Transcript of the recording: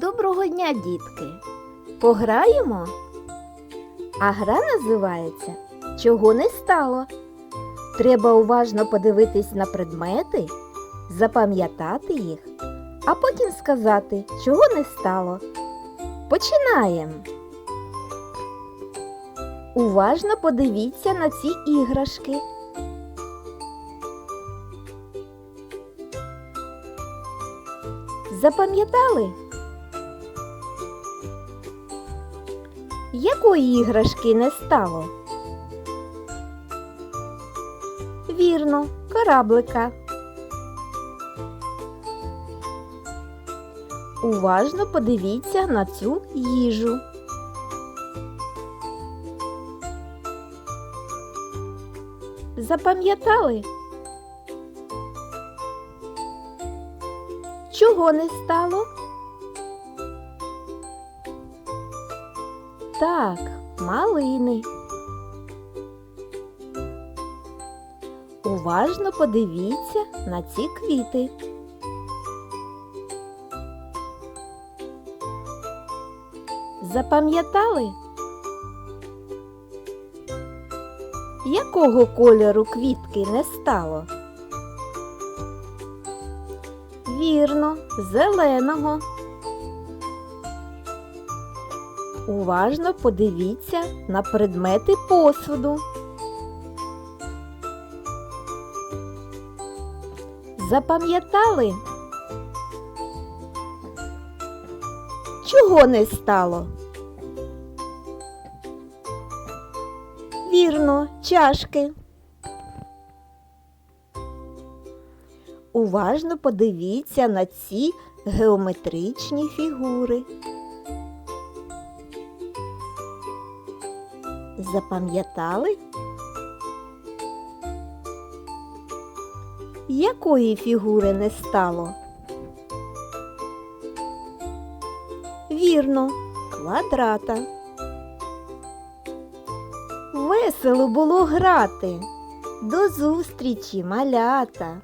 Доброго дня, дітки! Пограємо? А гра називається Чого не стало. Треба уважно подивитись на предмети, запам'ятати їх, а потім сказати, чого не стало. Починаємо. Уважно подивіться на ці іграшки. Запам'ятали? Якої іграшки не стало? Вірно, кораблика. Уважно подивіться на цю їжу. Запам'ятали? Чого не стало? Так, малини. Уважно подивіться на ці квіти. Запам'ятали? Якого кольору квітки не стало? Вірно, зеленого. Уважно подивіться на предмети посуду. Запам'ятали? Чого не стало? Вірно, чашки. Уважно подивіться на ці геометричні фігури. Запам'ятали? Якої фігури не стало? Вірно, квадрата. Весело було грати. До зустрічі, малята!